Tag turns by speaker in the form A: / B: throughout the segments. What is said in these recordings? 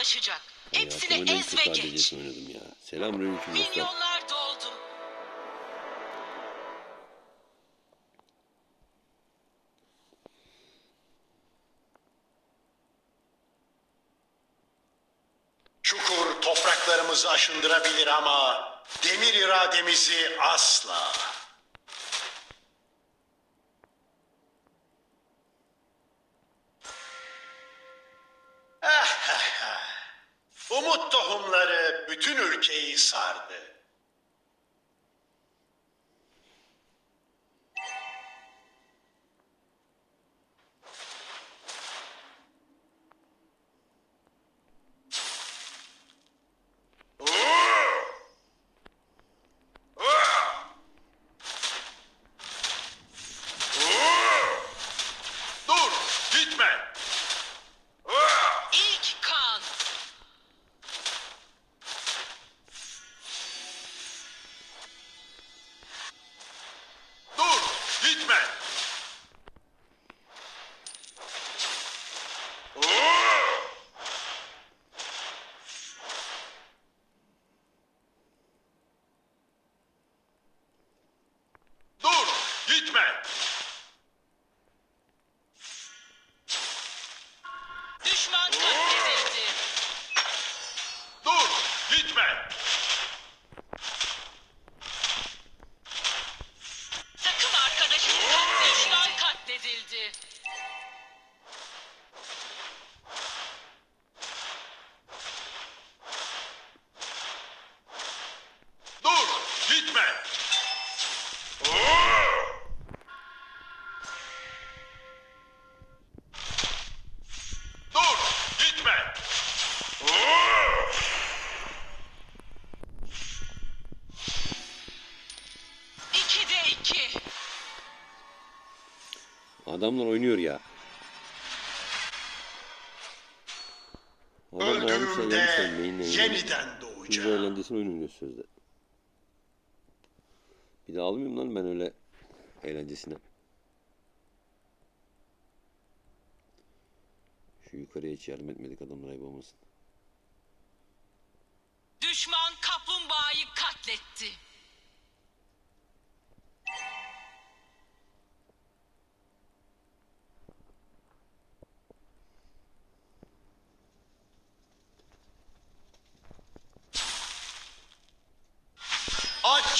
A: ulaşacak. Hepsini ez ve geç.
B: Oynadım ya. Selamünaleyküm dostlar.
A: Milyonlar doldu.
C: Çukur topraklarımızı aşındırabilir ama demir irademizi asla. Umut tohumları bütün ülkeyi sardı. Dur, gitme.
A: İlk kan.
C: Dur, gitme. Dur, gitme.
A: Düşman katledildi.
C: Dur, gitme.
A: Takım arkadaşın katledildi. Düşman katledildi.
C: Dur, gitme. Dur, gitme.
A: İki de iki.
B: Adamlar oynuyor ya. Adamlar
C: Öldüğümde yeniden doğacağım.
B: eğlencesini oynuyor sözde. Bir de almayayım lan ben öyle eğlencesine. Şu yukarıya hiç yardım etmedik adamlara ayıp olmasın.
A: Düşman kaplumbağayı katletti.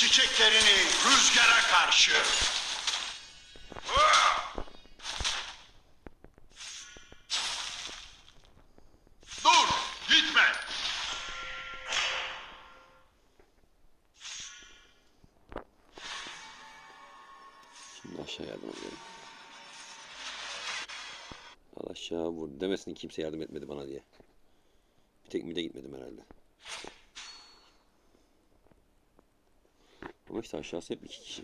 C: Çiçeklerini rüzgara karşı. Dur, gitme.
B: Şimdi aşağı yardım edelim. Al aşağı vur. Demesin kimse yardım etmedi bana diye. Bir tek mide gitmedim herhalde. Ama işte aşağısı hep iki kişi.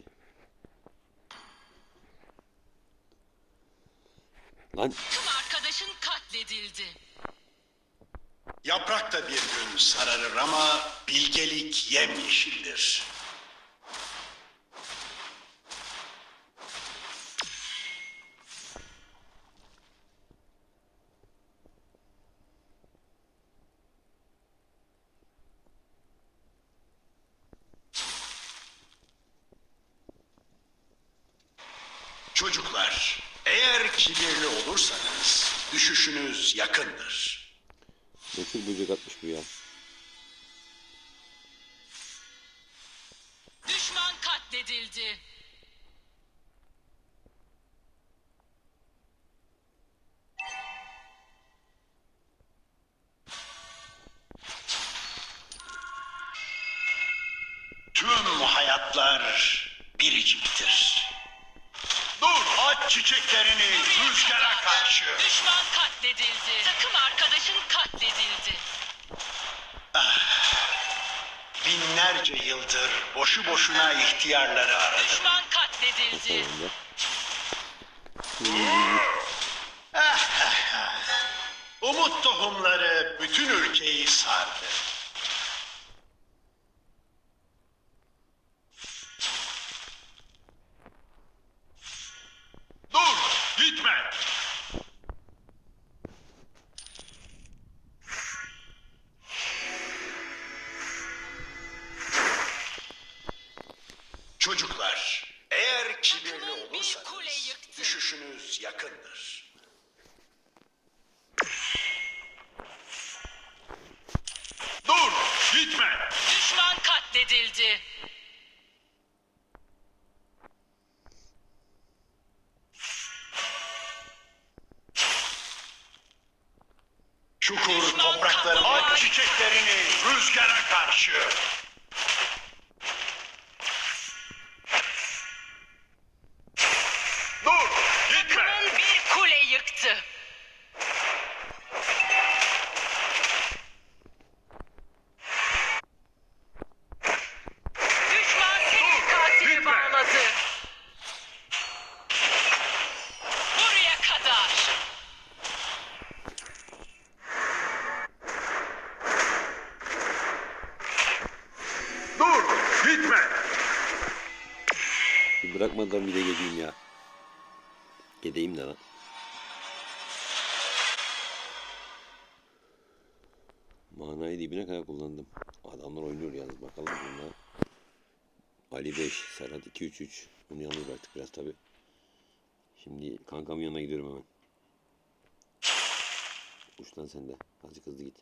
B: Lan
A: Takım arkadaşın katledildi.
C: Yaprak da bir gün sararır ama bilgelik yemyeşildir. Çocuklar, eğer kibirli olursanız düşüşünüz yakındır.
B: ne tür böcek atmış bu ya.
A: Düşman katledildi.
C: Tüm hayatlar biriciktir. Çiçeklerini rüzgara karşı.
A: Düşman katledildi. Takım arkadaşın katledildi.
C: Binlerce yıldır boşu boşuna ihtiyarları aradım.
A: Düşman katledildi.
B: Sonunda.
C: Umut tohumları bütün ülkeyi sardı. Dur, gitme. Çocuklar, eğer kibirli
A: Takımın bir
C: olursanız
A: kule yıktı.
C: düşüşünüz yakındır.
D: Dur! Gitme!
A: Düşman katledildi.
C: Çukur
A: Düşman
C: toprakları
A: kaplumbağa.
C: aç çiçeklerini rüzgara karşı.
D: Dur! Gitme!
A: Takımın bir kule yıktı. Düşman seri katili
D: gitme.
A: bağladı. Buraya kadar.
D: Dur! Gitme!
B: Bir bırakmadan bir de geleyim ya. Gedeyim de lan. Manayı dibine kadar kullandım. Adamlar oynuyor yalnız bakalım bunlar. Ali 5, Serhat 2 3 3. Bunu yalnız bıraktık biraz tabi. Şimdi kankamın yanına gidiyorum hemen. Uçtan sen de. Azıcık hızlı git.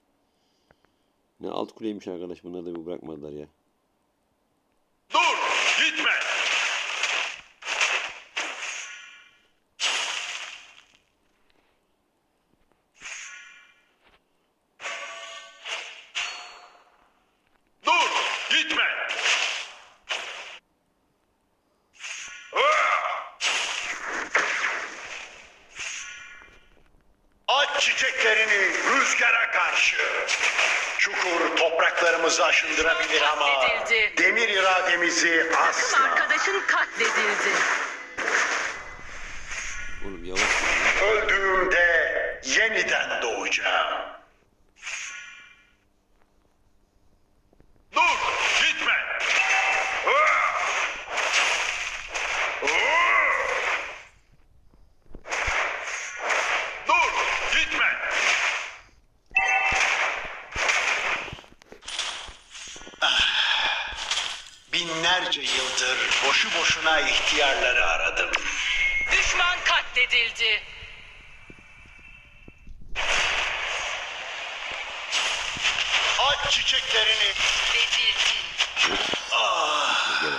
B: Ne alt kuleymiş arkadaş bunlar da bir bırakmadılar ya.
D: Dur! Gitme! Dur! Gitme!
C: Aç çiçeklerini rüzgara karşı. Çukur topraklarımızı aşındırabilir ama
A: Katledildi.
C: demir
A: Takım
C: asla.
A: arkadaşın katledildi.
B: Oğlum yavaş.
C: Öldüğümde yeniden doğacağım.
D: Dur! Gitme! Dur! Gitme!
C: Binlerce yıldır boşu boşuna ihtiyarları aradım.
A: Düşman katledildi.
C: Aç çiçeklerini
A: Katledildi.
B: Gel.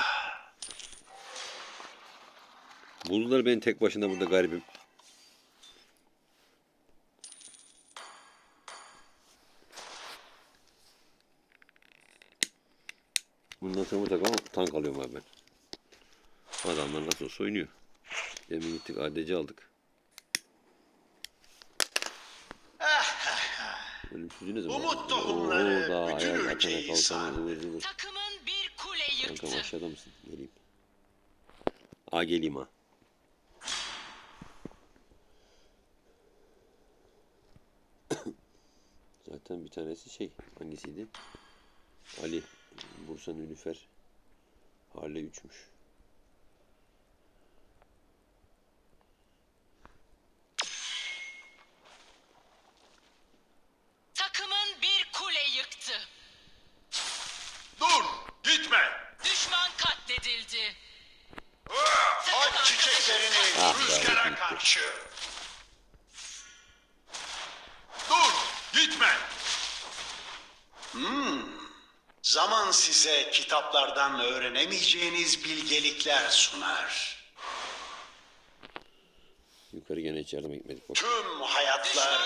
B: Buldular beni tek başına burada garibim. Bundan sonra takım tank alıyorum abi ben. Adamlar nasıl olsa oynuyor. Demin gittik ADC aldık. Ölümsüzlüğü ne zaman?
C: Umut tohumları
B: Oo,
C: bütün ülkeyi sardı.
A: Takımın bir kule
B: Kankam
A: yıktı.
B: aşağıda mısın? Geleyim. A geleyim ha. Zaten bir tanesi şey hangisiydi? Ali Bursa Nülüfer Harle 3'müş.
A: Takımın bir kule yıktı.
D: Dur! Gitme!
A: Düşman katledildi.
C: Aç çiçeklerini
B: Ah
C: rüzgara karşı.
D: Dur! Gitme!
C: Zaman size kitaplardan öğrenemeyeceğiniz bilgelikler sunar.
B: Yukarı gene hiç yardım etmedik. Bak.
C: Tüm hayatlar
B: mı?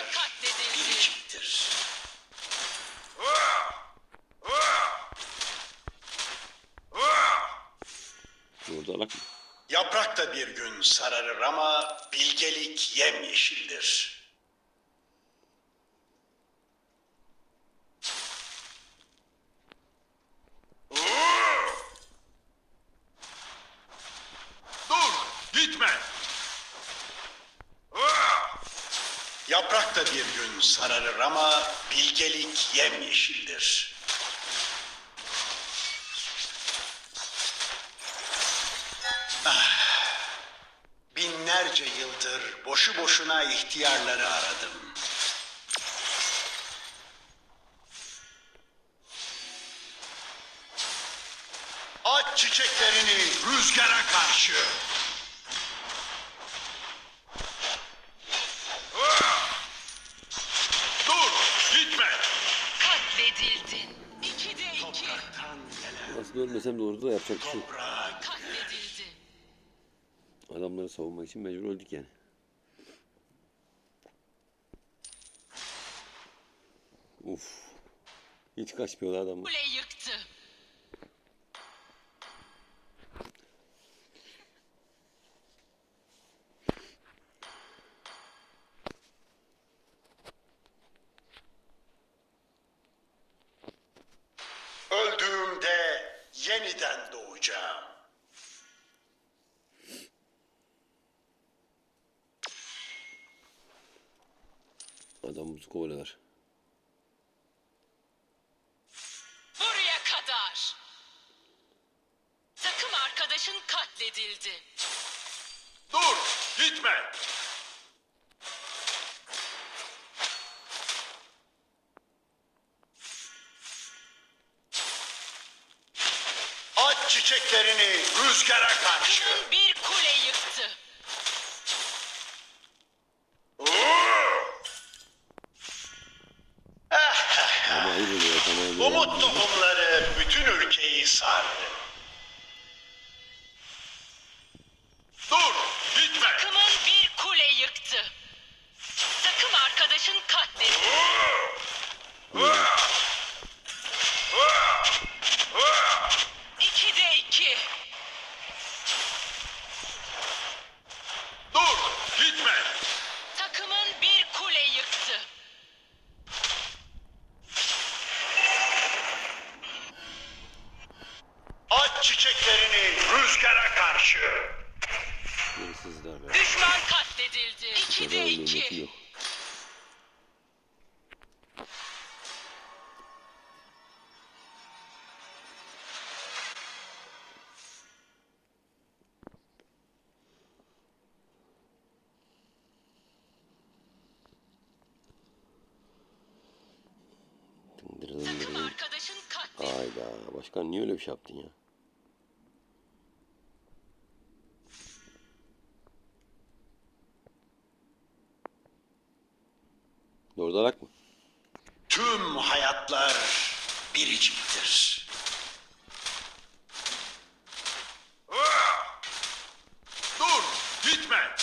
C: Yaprak da bir gün sararır ama bilgelik yemyeşildir.
D: Dur! Gitme!
C: Yaprak da bir gün sararır ama bilgelik yemyeşildir. Ah, binlerce yıldır boşu boşuna ihtiyarları aradım. Aç çiçeklerini rüzgara karşı. Gelen
B: Aslında ölmesem de orada da yapacak bir şey yok. Adamları savunmak için mecbur öldük yani. Uf. Hiç kaçmıyorlar adamlar.
A: Kule yıktı.
C: Öldüğümde yeniden doğacağım.
B: Adamımızı kovalıyorlar.
A: Buraya kadar. Takım arkadaşın katledildi.
D: Dur! Gitme!
C: Aç çiçeklerini rüzgara karşı.
A: Takımın bir kule yıktı.
B: Ama ayıp oluyor. Tamam.
C: Umut tohumları bütün ülkeyi sardı.
D: Dur! Gitme!
A: Takımın bir kule yıktı. Takım arkadaşın katledildi. İkide iki.
D: Dur! Gitme!
A: Takımın bir kule yıktı.
C: Aç çiçeklerini rüzgara karşı.
B: Hırsızlar be.
A: Düşman katledildi.
B: Neden
A: İkide
B: ölmeyelim
A: iki.
B: yok. Dındırı
A: Takım
B: dındırı.
A: arkadaşın katledildi.
B: Hayda. Başkan niye öyle bir şey yaptın ya? Orada alak mı?
C: Tüm hayatlar biriciktir.
D: Dur! Gitme!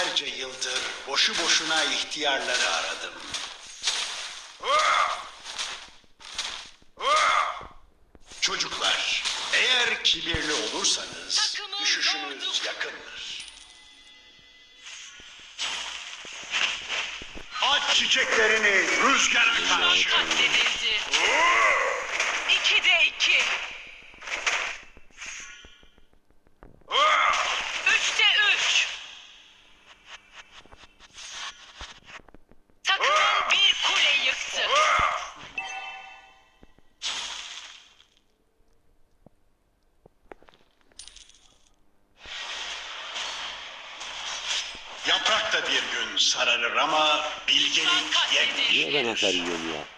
C: Binlerce yıldır boşu boşuna ihtiyarları aradım. Çocuklar, eğer kibirli olursanız düşüşünüz yakındır. Aç çiçeklerini rüzgara karşı.
A: katledildi. İkide iki.
C: Yaprak da bir gün sararır ama bilgelik yemyeşil.
B: Niye ben yiyorum ya?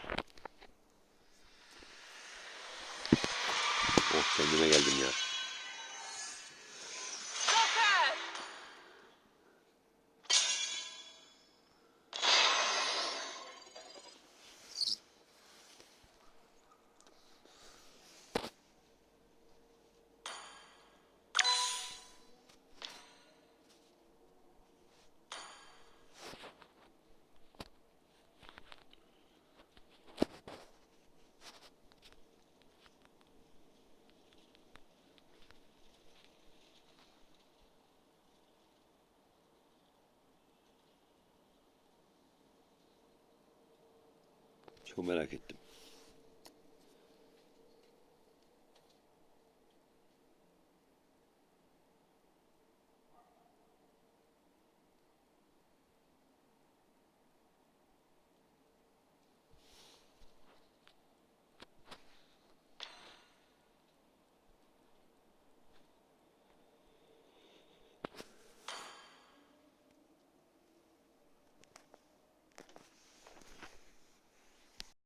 B: Çok merak ettim.